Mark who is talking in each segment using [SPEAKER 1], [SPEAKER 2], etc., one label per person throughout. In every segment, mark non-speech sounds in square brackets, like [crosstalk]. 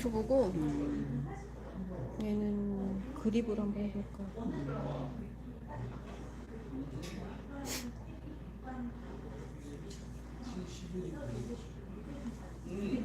[SPEAKER 1] 유튜브고 얘는 그립을 한번 해볼까.
[SPEAKER 2] 얘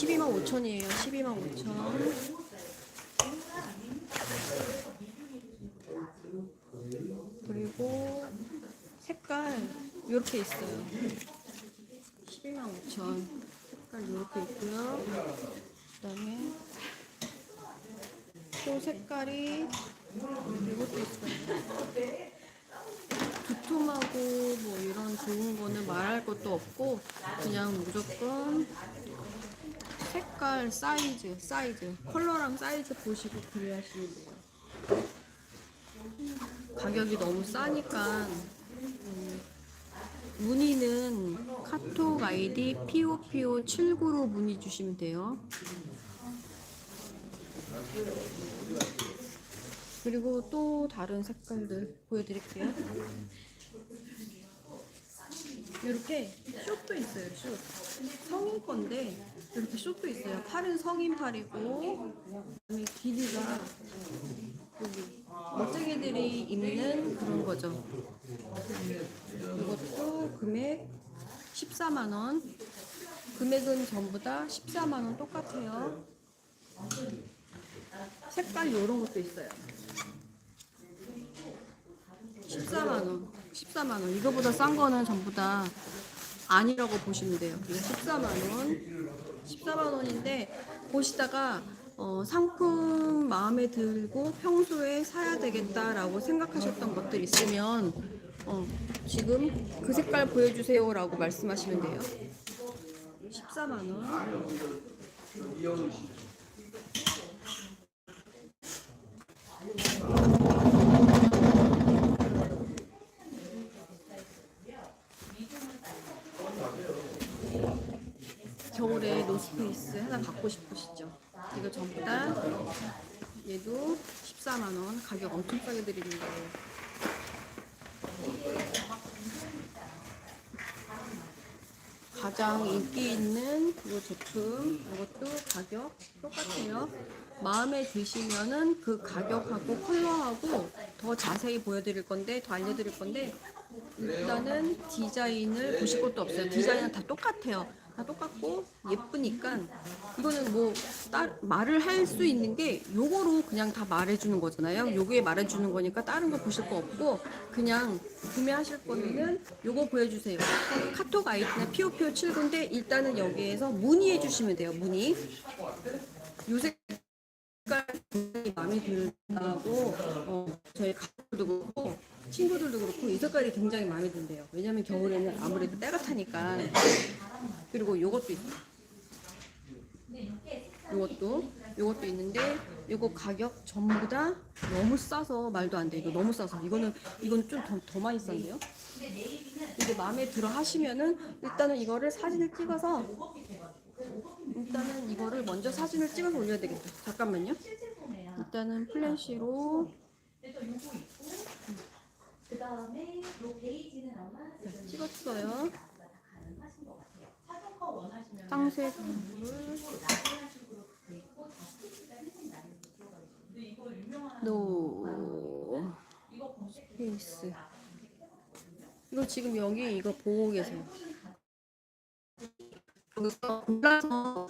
[SPEAKER 1] 12만 5천이에요. 12만 5천. 그리고 색깔 이렇게 있어요. 12만 5천. 색깔 이렇게 있고요. 그다음에 또 색깔이 이것도 있어요. 두툼하고 뭐 이런 좋은 거는 말할 것도 없고 그냥 무조건 색깔 사이즈 사이즈. 컬러랑 사이즈 보시고 구매하시면 돼요. 가격이 너무 싸니까. 음, 문의는 카톡 아이디 POPO79로 문의 주시면 돼요. 그리고 또 다른 색깔들 보여드릴게요. 이렇게 숏도 있어요, 숏. 성인 건데, 이렇게 숏도 있어요. 팔은 성인 팔이고, 그다음에 길이가 여기 멋쟁이들이 입는 그런 거죠. 이것도 금액 14만 원. 금액은 전부 다 14만 원 똑같아요. 색깔 이런 것도 있어요. 14만 원. 14만 원. 이거보다 싼 거는 전부 다 아니라고 보시면 돼요. 이거 14만 원. 14만 원인데 보시다가 어, 상품 마음에 들고 평소에 사야 되겠다라고 생각하셨던 것들 있으면 어, 지금 그 색깔 보여주세요라고 말씀하시면 돼요. 14만 원.
[SPEAKER 3] 이영훈 씨.
[SPEAKER 1] 겨울에 노스페이스 하나 갖고 싶으시죠? 이거 전부 다 얘도 14만 원 가격 엄청 싸게 드리는 거예요. 가장 인기 있는 이 제품 이것도 가격 똑같아요. 마음에 드시면은 그 가격하고 컬러하고 더 자세히 보여드릴 건데 더 알려드릴 건데 일단은 디자인을 보실 것도 없어요. 디자인은 다 똑같아요. 다 똑같고 예쁘니까 이거는 뭐 따, 말을 할 수 있는 게 요거로 그냥 다 말해주는 거잖아요. 요게 말해주는 거니까 다른 거 보실 거 없고 그냥 구매하실 거면은 요거 보여주세요. 카톡 아이디는 피오피오 79인데 일단은 여기에서 문의해 주시면 돼요. 문의. 요 색깔 굉장히 마음에 든다고 어, 저희 가족들도 그렇고 친구들도 그렇고 이 색깔이 굉장히 마음에 든대요. 왜냐면 겨울에는 아무래도 때가 타니까. 그리고 요것도 있어요. 요것도 요것도 있는데 요거 가격 전부 다 너무 싸서 말도 안 돼. 이거 너무 싸서 이거는 이건 좀더 많이 싼데요. 이게 마음에 들어 하시면은 일단은 이거를 사진을 찍어서 일단은 이거를 먼저 사진을 찍어서 올려야 되겠다. 잠깐만요. 일단은 플래시로
[SPEAKER 2] 그 다음에 요 베이지는 아마
[SPEAKER 1] 네, 찍었어요. 쌍색
[SPEAKER 2] 나그
[SPEAKER 1] 노 스페이스. 이거 지금 여기 이거 보고 계세요. 여기서 골라서.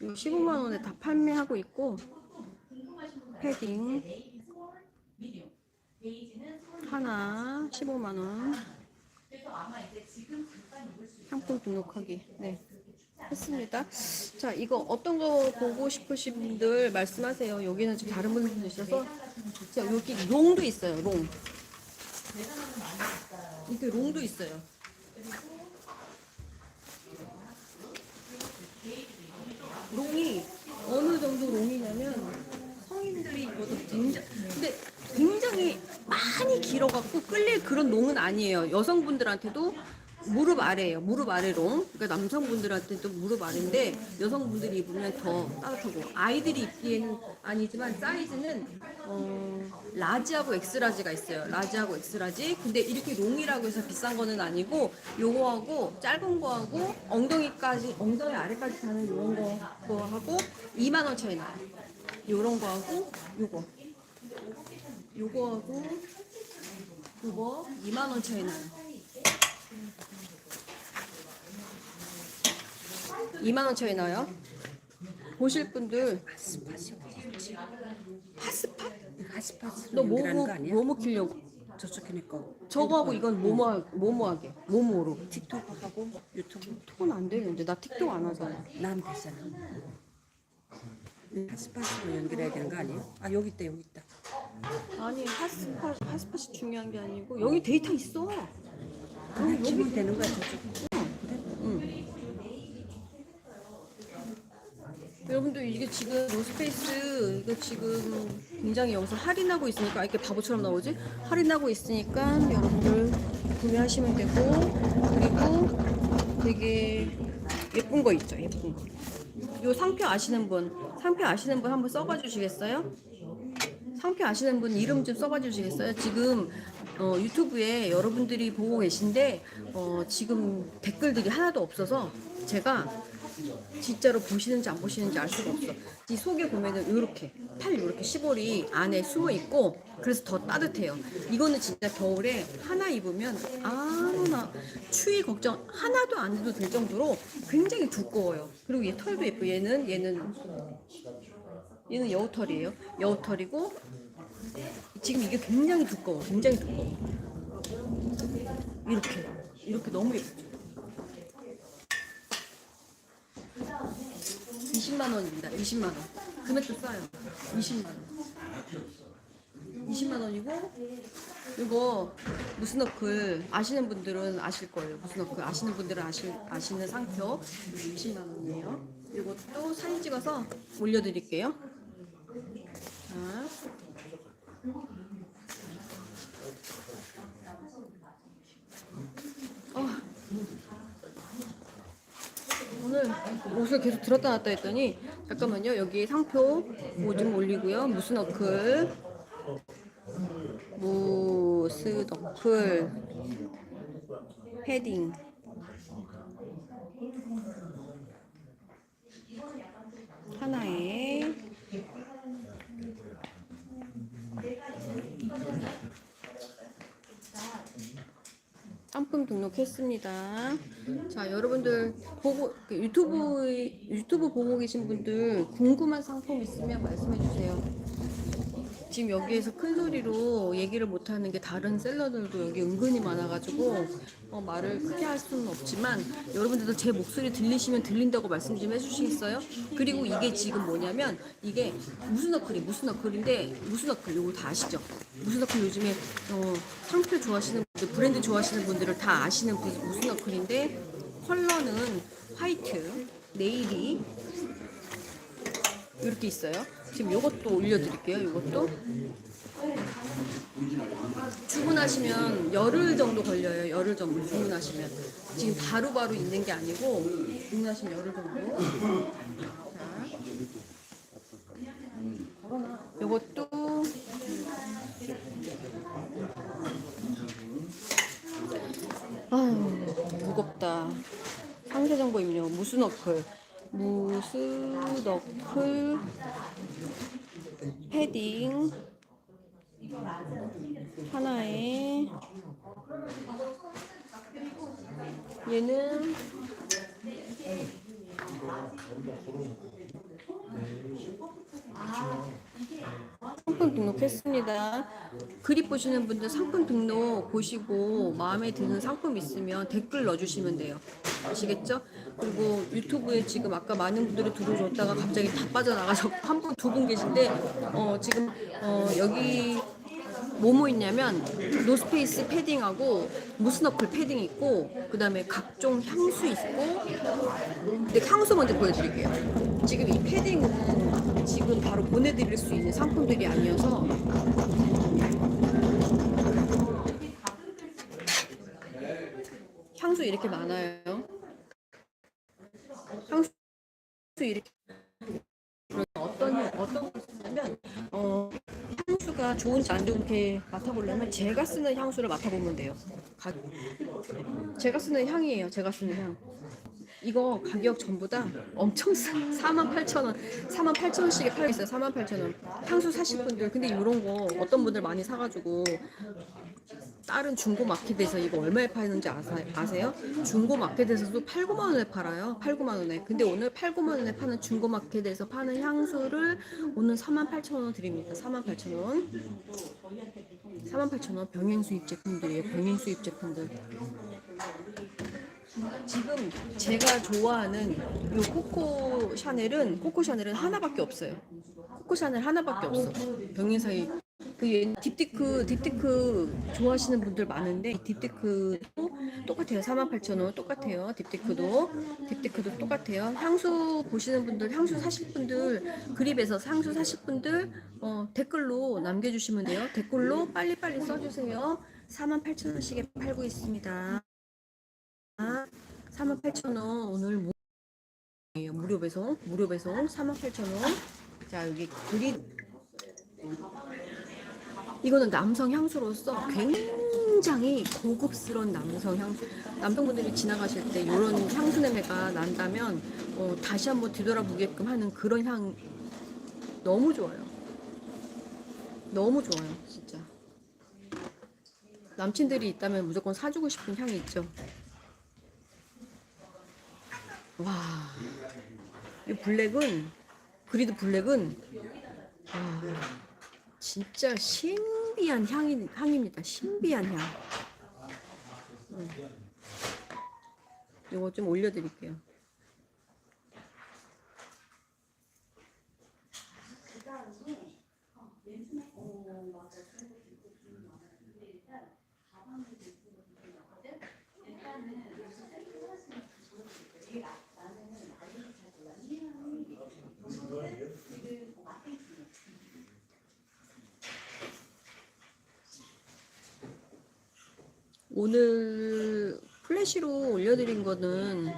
[SPEAKER 1] 이거 15만 원에 다 판매하고 있고 패딩 하나 15만 원 상품 등록하기 네 했습니다. 자 이거 어떤 거 보고 싶으신 분들 말씀하세요. 여기는 지금 다른 분들도 있어서 자 여기 롱도 있어요. 롱 이게 롱도 있어요. 롱이 어느 정도 롱이냐면 성인들이 입어도 굉장히 근데 굉장히 많이 길어갖고 끌릴 그런 롱은 아니에요. 여성분들한테도 무릎 아래예요. 무릎 아래 롱. 그러니까 남성분들한테도 무릎 아래인데 여성분들이 입으면 더 따뜻하고 아이들이 입기에는 아니지만 사이즈는 어, 라지하고 엑스라지가 있어요. 라지하고 엑스라지. 근데 이렇게 롱이라고 해서 비싼 거는 아니고 요거하고 짧은 거하고 엉덩이까지 엉덩이 아래까지 가는 요런 거 거하고 2만 원 차이 나요. 요런 거하고 요거. 요거하고 요거 2만 원 차이 나요. 2만 원 차이 나요. 보실 분들 핫스팟?
[SPEAKER 4] 하스파스
[SPEAKER 1] 너 뭐뭐
[SPEAKER 4] 거 아니야?
[SPEAKER 1] 뭐뭐 키려고?
[SPEAKER 4] 저쪽 해니까
[SPEAKER 1] 저거하고 이건 뭐뭐 뭐뭐하게 뭐뭐로?
[SPEAKER 4] 틱톡 하고 유튜브
[SPEAKER 1] 톡은 안 되는데 나 틱톡 안 하잖아.
[SPEAKER 4] 난 됐잖아. 하스파스로 연결해야 되는 거 아니에요? 아 여기 있다 여기 있다.
[SPEAKER 1] 아니 핫스팟 핫스팟이 중요한 게 아니고 여기 데이터 있어.
[SPEAKER 4] 그냥 키면 되는 거야 저쪽.
[SPEAKER 1] 여러분들 이게 지금 노스페이스 이거 지금 굉장히 여기서 할인하고 있으니까 아, 이렇게 바보처럼 나오지? 할인하고 있으니까 여러분들 구매하시면 되고 그리고 되게 예쁜 거 있죠 예쁜 거. 요 상표 아시는 분 상표 아시는 분 한번 써봐 주시겠어요? 상표 아시는 분 이름 좀 써봐 주시겠어요? 지금 어, 유튜브에 여러분들이 보고 계신데 어, 지금 댓글들이 하나도 없어서 제가 진짜로 보시는지 안 보시는지 알 수가 없어. 이 속에 보면은 이렇게 팔 이렇게 시볼이 안에 숨어 있고 그래서 더 따뜻해요. 이거는 진짜 겨울에 하나 입으면 아무나 추위 걱정 하나도 안 해도 될 정도로 굉장히 두꺼워요. 그리고 얘 털도 예뻐. 얘는 얘는 얘는 여우털이에요. 여우털이고 지금 이게 굉장히 두꺼워. 굉장히 두꺼워. 이렇게 이렇게 너무 예쁘죠. 20만 원입니다. 20만 원. 금액도 싸요. 20만 원. 20만 원이고 이거 무슨 어클 아시는 분들은 아실 거예요. 무슨 어클 아시는 분들은 아실 아시는 상표 20만 원이에요. 이것도 사진 찍어서 올려드릴게요. 자. 어. 오늘 옷을 계속 들었다 놨다 했더니 잠깐만요 여기 상표 뭐좀 올리고요. 무슨 어클 무스 너클 패딩. 하나에 상품 등록했습니다. 자, 여러분들 보고 그 유튜브 유튜브 보고 계신 분들 궁금한 상품 있으면 말씀해 주세요. 지금 여기에서 큰 소리로 얘기를 못 하는 게 다른 셀러들도 여기 은근히 많아가지고 어, 말을 크게 할 수는 없지만 여러분들도 제 목소리 들리시면 들린다고 말씀 좀 해주시겠어요? 그리고 이게 지금 뭐냐면 이게 무슨 어클이 무슨 어클인데 무슨 어클 이거 다 아시죠? 무슨 어클 요즘에 어, 상표 좋아하시는 분들 브랜드 좋아하시는 분들은 다 아시는 그 무슨 어클인데 컬러는 화이트 네일이 이렇게 있어요. 지금 이것도 올려드릴게요. 이것도 주문하시면 열흘 정도 걸려요. 열흘 정도 주문하시면 지금 바로바로 있는 게 아니고 주문하시면 열흘 정도. 자, 이것도 아유 무겁다. 상세 정보 입력 무슨 어클 무슨 어클 패딩 하나에 얘는 상품 등록했습니다. 그립 보시는 분들 상품 등록 보시고 마음에 드는 상품 있으면 댓글 넣어주시면 돼요. 아시겠죠? 그리고 유튜브에 지금 아까 많은 분들이 들어줬다가 갑자기 다 빠져나가서 [laughs] 한 분, 두 분 계신데 어, 지금 어, 여기 뭐뭐 있냐면 노스페이스 패딩하고 무스너클 패딩 있고 그 다음에 각종 향수 있고 근데 향수 먼저 보여드릴게요. 지금 이 패딩은 지금 바로 보내드릴 수 있는 상품들이 아니어서. 향수 이렇게 많아요 향수 이렇게 어떤 어떤 것이냐면 어 향수가 좋은지 안 좋은지 맡아보려면 제가 쓰는 향수를 맡아보면 돼요. 가, 제가 쓰는 향이에요. 제가 쓰는 향. 이거 가격 전부 다 엄청 싸. 48,000원. 48,000원씩에 팔고 있어요. 48,000원. 향수 사실 분들. 근데 이런 거 어떤 분들 많이 사가지고 다른 중고 마켓에서 이거 얼마에 파는지 아사, 아세요? 중고 마켓에서도 8, 9만 원에 팔아요. 8, 9만 원에. 근데 오늘 8, 9만 원에 파는 중고 마켓에서 파는 향수를 오늘 4만 8천 원 드립니다. 4만 8천 원. 4만 8천 원 병행 수입 제품들이에요. 병행 수입 제품들. 지금 제가 좋아하는 이 코코 샤넬은 코코 샤넬은 하나밖에 없어요. 코코 샤넬 하나밖에 없어. 병행 사이 그 얘- 딥티크 딥티크 좋아하시는 분들 많은데 이 딥티크도 똑같아요. 48,000원 똑같아요. 딥티크도 딥티크도 똑같아요. 향수 보시는 분들, 향수 사실 분들 그립에서 향수 사실 분들 어, 댓글로 남겨주시면 돼요. 댓글로 빨리빨리 써주세요. 48,000원씩에 팔고 있습니다. 48,000원 오늘 무- 예요. 무료 배송, 무료 배송 48,000원. 자 여기 그립 이거는 남성 향수로서 굉장히 고급스러운 남성 향수. 남성분들이 지나가실 때 이런 향수 냄새가 난다면 어, 다시 한번 뒤돌아보게끔 하는 그런 향 너무 좋아요. 너무 좋아요, 진짜. 남친들이 있다면 무조건 사주고 싶은 향이 있죠. 와, 이 블랙은 그리드 블랙은 와. 진짜 신비한 향이, 향입니다. 신비한 향. 음. 이거 좀 올려드릴게요. 오늘 플래시로 올려드린 거는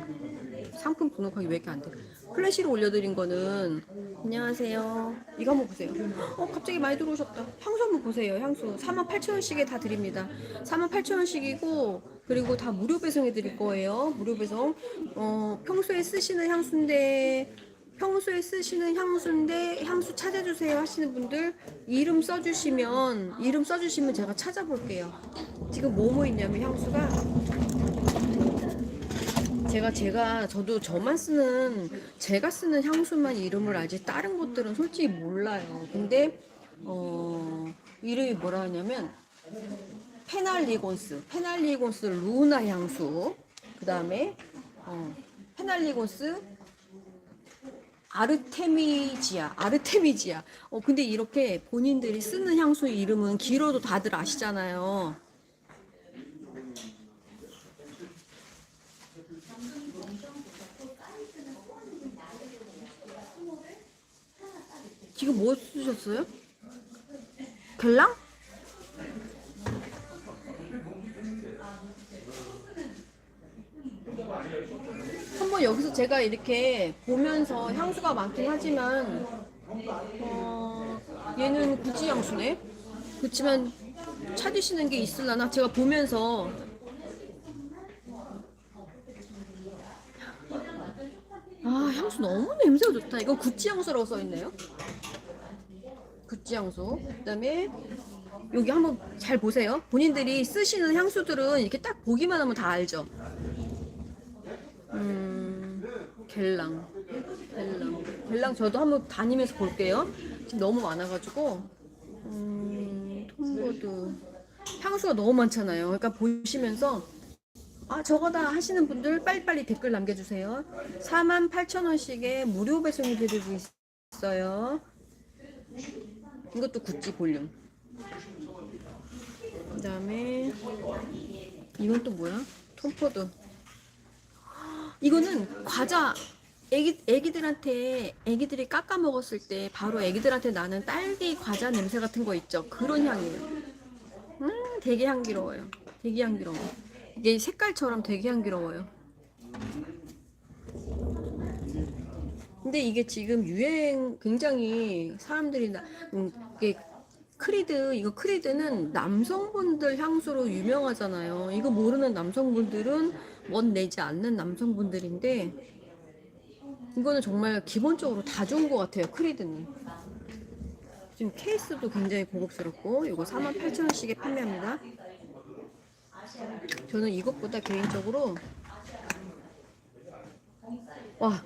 [SPEAKER 1] 상품 등록하기 왜 이렇게 안 돼? 플래시로 올려드린 거는 안녕하세요. 이거 한번 보세요. 어 갑자기 많이 들어오셨다. 향수 한번 보세요. 향수 48,000원씩에 다 드립니다. 48,000원씩이고 그리고 다 무료 배송해 드릴 거예요. 무료 배송. 어 평소에 쓰시는 향수인데 평소에 쓰시는 향수인데 향수 찾아주세요 하시는 분들 이름 써주시면 이름 써주시면 제가 찾아볼게요. 지금 뭐뭐 있냐면 향수가 제가 제가 저도 저만 쓰는 제가 쓰는 향수만 이름을 알지 다른 것들은 솔직히 몰라요. 근데 어 이름이 뭐라 하냐면 페날리곤스 페날리곤스 루나 향수 그 다음에 어, 페날리곤스 아르테미지아, 아르테미지아. 어, 근데 이렇게 본인들이 쓰는 향수 이름은 길어도 다들 아시잖아요. 지금 뭐 쓰셨어요? 벨랑? 한번 여기서 제가 이렇게 보면서 향수가 많긴 하지만 어, 얘는 구찌 향수네. 그렇지만 찾으시는 게 있을라나 제가 보면서 아 향수 너무 냄새가 좋다. 이거 구찌 향수라고 써 있네요. 구찌 향수. 그다음에 여기 한번 잘 보세요. 본인들이 쓰시는 향수들은 이렇게 딱 보기만 하면 다 알죠. 음, 겔랑. 겔랑. 겔랑 저도 한번 다니면서 볼게요. 지금 너무 많아가지고. 음, 톰보드. 향수가 너무 많잖아요. 그러니까 보시면서 아 저거다 하시는 분들 빨리빨리 댓글 남겨주세요. 48,000원씩에 무료 배송이 드리고 있어요. 이것도 구찌 볼륨. 그 다음에 이건 또 뭐야? 톰포드. 이거는 과자 애기 애기들한테 애기들이 깎아 먹었을 때 바로 애기들한테 나는 딸기 과자 냄새 같은 거 있죠. 그런 향이에요. 음, 되게 향기로워요. 되게 향기로워. 이게 색깔처럼 되게 향기로워요. 근데 이게 지금 유행 굉장히 사람들이 나, 음, 이게 크리드 이거 크리드는 남성분들 향수로 유명하잖아요. 이거 모르는 남성분들은 멋 내지 않는 남성분들인데 이거는 정말 기본적으로 다 좋은 것 같아요. 크리드는 지금 케이스도 굉장히 고급스럽고 이거 48,000원씩에 판매합니다. 저는 이것보다 개인적으로 와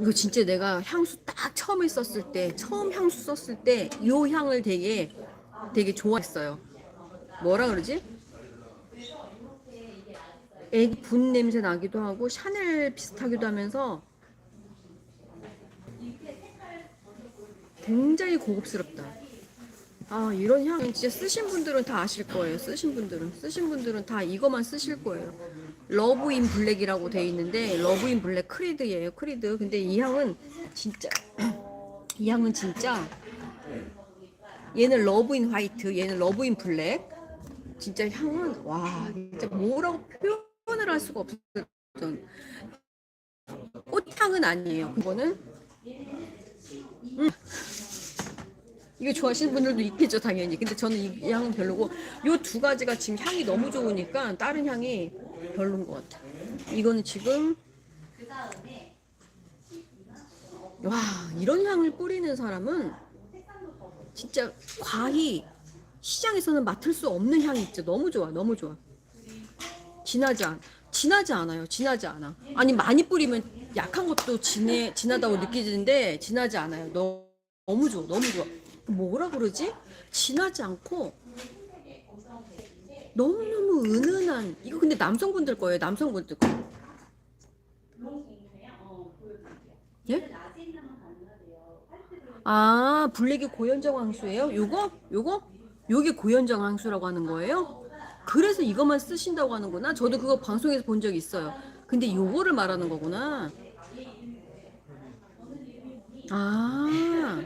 [SPEAKER 1] 이거 진짜 내가 향수 딱 처음에 썼을 때 처음 향수 썼을 때 이 향을 되게 되게 좋아했어요. 뭐라 그러지? 애기 분 냄새 나기도 하고 샤넬 비슷하기도 하면서 굉장히 고급스럽다. 아 이런 향은 진짜 쓰신 분들은 다 아실 거예요. 쓰신 분들은 쓰신 분들은 다 이거만 쓰실 거예요. 러브 인 블랙이라고 돼 있는데 러브 인 블랙 크리드예요. 크리드. 근데 이 향은 진짜 [clears throat] 이 향은 진짜 얘는 러브 인 화이트, 얘는 러브 인 블랙. 진짜 향은 와 진짜 뭐라고 표현을 할 수가. 전. 꽃향은 아니에요. 그거는 음. 이거 좋아하시는 분들도 있겠죠 당연히 근데 저는 이 향은 별로고 요 두 가지가 지금 향이 너무 좋으니까 다른 향이 별로인 것 같아. 이거는 지금 와 이런 향을 뿌리는 사람은 진짜 과히 시장에서는 맡을 수 없는 향이 있죠 너무 좋아 너무 좋아. 진하지 않 진하지 않아요 진하지 않아. 아니 많이 뿌리면 약한 것도 진해 진하다고 느껴지는데 진하지 않아요. 너무 좋아 너무 좋아. 뭐라 그러지? 진하지 않고 너무너무 은은한 이거 근데 남성분들 거예요 남성분들 거 예? 아 블랙이 고현정 향수예요? 요거? 요거? 요게 고현정 향수라고 하는 거예요? 그래서 이것만 쓰신다고 하는구나 저도 그거 방송에서 본 적 있어요 근데 요거를 말하는 거구나 아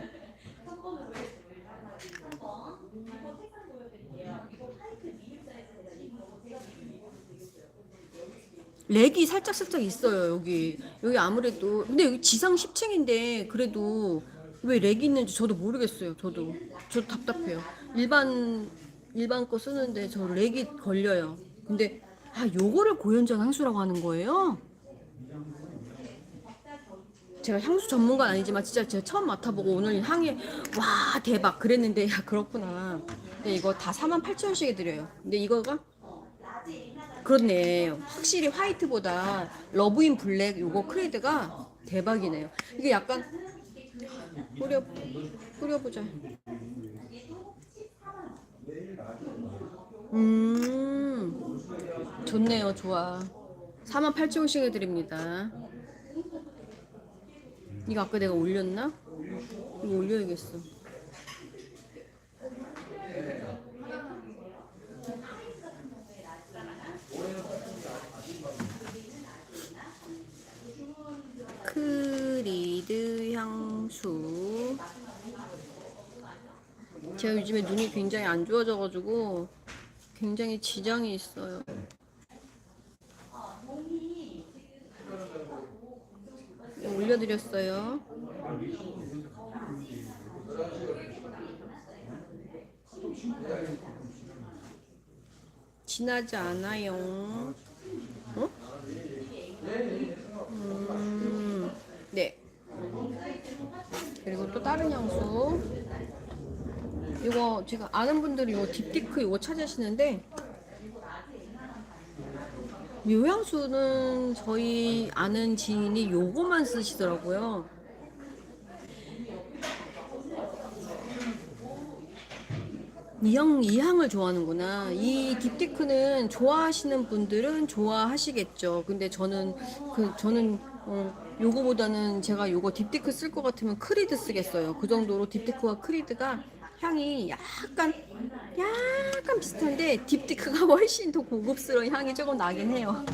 [SPEAKER 1] 렉이 살짝 살짝 있어요 여기. 여기 아무래도. 근데 여기 지상 10층인데 그래도 왜 렉이 있는지 저도 모르겠어요 저도. 저 답답해요. 일반 일반 거 쓰는데 저 렉이 걸려요. 근데 아 요거를 고현전 향수라고 하는 거예요? 제가 향수 전문가는 아니지만 진짜 제가 처음 맡아보고 오늘 향이 와 대박. 그랬는데 야 그렇구나. 근데 이거 다 48,000원씩에 드려요. 근데 이거가 그렇네. 확실히 화이트보다 러브 인 블랙 요거 크레드가 대박이네요. 이게 약간 뿌려 뿌려보자. 음 좋네요. 좋아. 48,000원씩에 드립니다. 이거 아까 내가 올렸나? 이거 올려야겠어. 크 리드 향수. 제가 요즘에 눈이 굉장히 안 좋아져가지고 굉장히 지장이 있어요. 네, 올려드렸어요. 진하지 않아요. 어? 음, 네. 그리고 또 다른 향수. 이거 제가 아는 분들이 이거 딥티크 이거 찾으시는데 묘향수는 저희 아는 지인이 요거만 쓰시더라고요. 이 향, 이 향을 좋아하는구나. 이 딥티크는 좋아하시는 분들은 좋아하시겠죠. 근데 저는, 그, 저는, 어, 요거보다는 제가 요거 딥티크 쓸 것 같으면 크리드 쓰겠어요. 그 정도로 딥티크와 크리드가 향이 약간, 약간 비슷한데 딥티크가 [laughs] 훨씬 더 고급스러운 향이 조금 나긴 해요.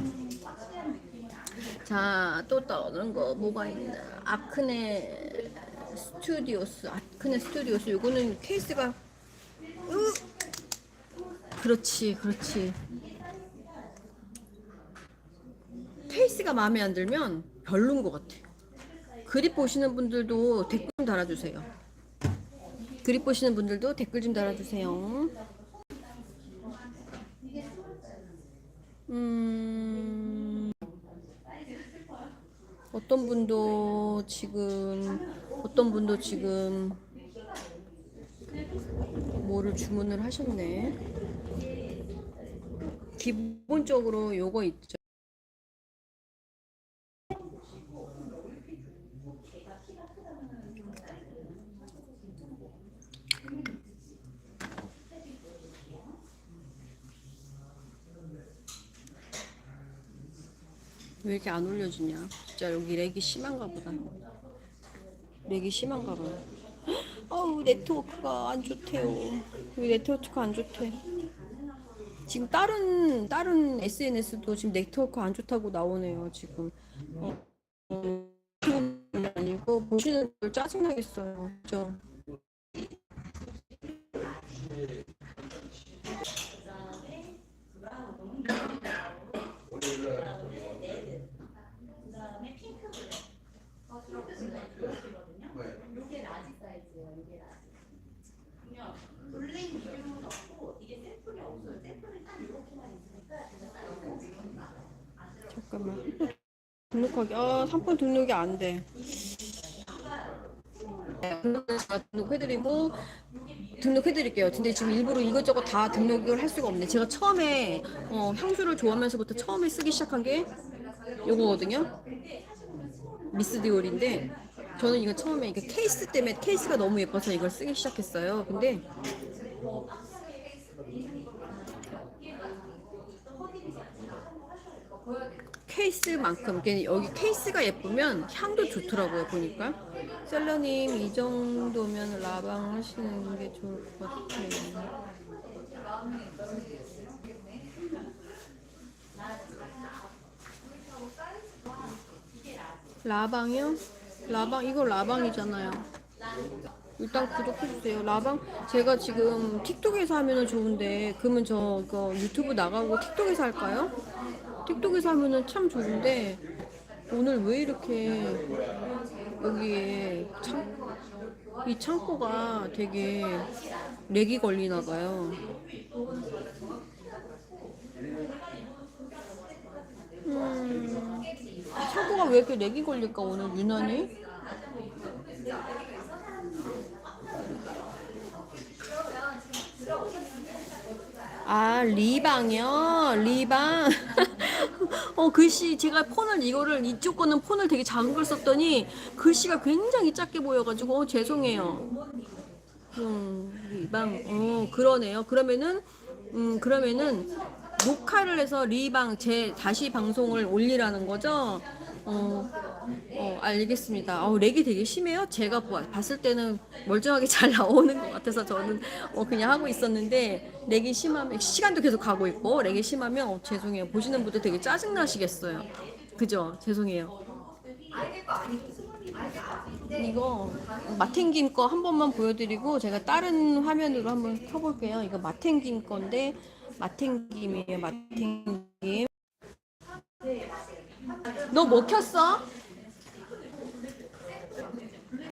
[SPEAKER 1] 자, 또 다른 거 뭐가 있나? 아크네 스튜디오스, 아크네 스튜디오스. 요거는 케이스가 으! 그렇지, 그렇지. 케이스가 마음에 안 들면 별론 것 같아. 그립 보시는 분들도 댓글 좀 달아주세요. 그립 보시는 분들도 댓글 좀 달아주세요. 음, 어떤 분도 지금, 어떤 분도 지금, 뭐를 주문을 하셨네. 기본적으로 요거 있죠. 왜 이렇게 안 올려주냐? 진짜 여기 렉이 심한가 보다. 렉이 심한가 봐요. 어우 네트워크가 안 좋대요. 여기 네트워크가 안 좋대. 지금 다른 다른 SNS도 지금 네트워크 안 좋다고 나오네요. 지금 어, 어, 아니고 보시는 분들 짜증나겠어요. 그죠?
[SPEAKER 2] 그다음에 핑크 블랙. 어, 핑크 블랙이거든요. 요게 라지 사이즈예요. 이게 라지. 그냥 블랙 미디움은 없고 이게 샘플이 없어요. 샘플이 딱 이렇게만 있으니까 제가 사이즈가 지금 안 들어.
[SPEAKER 1] 잠깐만. 등록하기 아 상품 등록이 안 돼. 네, 그러면 제가 등록해드리고 등록해드릴게요. 근데 지금 일부러 이것저것 다 등록을 할 수가 없네. 제가 처음에 어, 향수를 좋아하면서부터 처음에 쓰기 시작한 게 요거거든요. 미스 디올인데 저는 이거 처음에 이게 케이스 때문에 케이스가 너무 예뻐서 이걸 쓰기 시작했어요. 근데 케이스만큼 여기 케이스가 예쁘면 향도 좋더라고요 보니까 셀러님 이 정도면 라방 하시는 게 좋을 것 같아요 라방이요? 라방 이거 라방이잖아요 일단 구독해주세요 라방 제가 지금 틱톡에서 하면 좋은데 그러면 저 이거 유튜브 나가고 틱톡에서 할까요? 틱톡에서 하면은 참 좋은데 오늘 왜 이렇게 여기에 창, 이 창고가 되게 렉이 걸리나 봐요. 음, 창고가 왜 이렇게 렉이 걸릴까 오늘 유난히? 아 리방이요? 리방? [laughs] 어 글씨 제가 폰을 이거를 이쪽 거는 폰을 되게 작은 걸 썼더니 글씨가 굉장히 작게 보여가지고 어, 죄송해요. 음 리방. 어 그러네요. 그러면은 음 그러면은 녹화를 해서 리방 제 다시 방송을 올리라는 거죠 어, 어 알겠습니다. 어, 렉이 되게 심해요. 제가 보- 봤을 때는 멀쩡하게 [laughs] 잘 나오는 것 같아서 저는 어, 그냥 하고 있었는데 렉이 심하면 시간도 계속 가고 있고 렉이 심하면 어, 죄송해요. 보시는 분들 되게 짜증 나시겠어요. 그죠? 죄송해요. 이거 마탱김 거 한 번만 보여드리고 제가 다른 화면으로 한번 켜볼게요. 이거 마탱김 건데 마탱김이에요. 마탱김. 너 뭐 켰어?